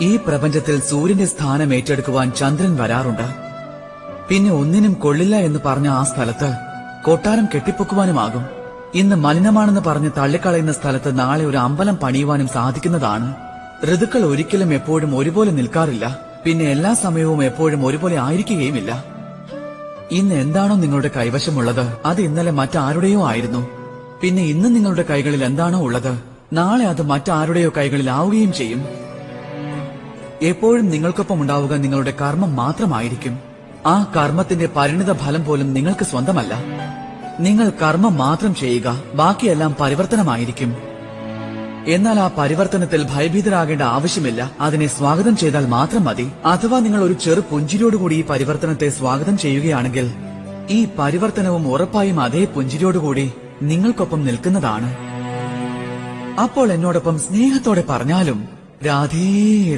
ഈ പ്രപഞ്ചത്തിൽ സൂര്യന്റെ സ്ഥാനം ഏറ്റെടുക്കുവാൻ ചന്ദ്രൻ വരാറുണ്ട്. പിന്നെ ഒന്നിനും കൊള്ളില്ല എന്ന് പറഞ്ഞ ആ സ്ഥലത്ത് കൊട്ടാരം കെട്ടിപ്പൊക്കുവാനുമാകും. ഇന്ന് മലിനമാണെന്ന് പറഞ്ഞ് തള്ളിക്കളയുന്ന സ്ഥലത്ത് നാളെ ഒരു അമ്പലം പണിയുവാനും സാധിക്കുന്നതാണ്. ഋതുക്കൾ ഒരിക്കലും എപ്പോഴും ഒരുപോലെ നിൽക്കാറില്ല. പിന്നെ എല്ലാ സമയവും എപ്പോഴും ഒരുപോലെ ആയിരിക്കുകയുമില്ല. ഇന്ന് എന്താണോ നിങ്ങളുടെ കൈവശമുള്ളത് അത് ഇന്നലെ മറ്റാരുടെയോ ആയിരുന്നു. പിന്നെ ഇന്ന് നിങ്ങളുടെ കൈകളിൽ എന്താണോ ഉള്ളത് നാളെ അത് മറ്റാരുടെയോ കൈകളിൽ ആവുകയും ചെയ്യും. എപ്പോഴും നിങ്ങൾക്കൊപ്പം ഉണ്ടാവുക നിങ്ങളുടെ കർമ്മം മാത്രമായിരിക്കും. ആ കർമ്മത്തിന്റെ പരിണിത ഫലം പോലും നിങ്ങൾക്ക് സ്വന്തമല്ല. നിങ്ങൾ കർമ്മം മാത്രം ചെയ്യുക ബാക്കിയെല്ലാം പരിവർത്തനമായിരിക്കും. എന്നാൽ ആ പരിവർത്തനത്തിൽ ഭയഭീതരാകേണ്ട ആവശ്യമില്ല. അതിനെ സ്വാഗതം ചെയ്താൽ മാത്രം മതി. അഥവാ നിങ്ങൾ ഒരു ചെറു പുഞ്ചിരിയോടുകൂടി ഈ പരിവർത്തനത്തെ സ്വാഗതം ചെയ്യുകയാണെങ്കിൽ ഈ പരിവർത്തനവും ഉറപ്പായും അതേ പുഞ്ചിരിയോടുകൂടി നിങ്ങൾക്കൊപ്പം നിൽക്കുന്നതാണ്. അപ്പോൾ എന്നോടൊപ്പം സ്നേഹത്തോടെ പറഞ്ഞാലും രാധേ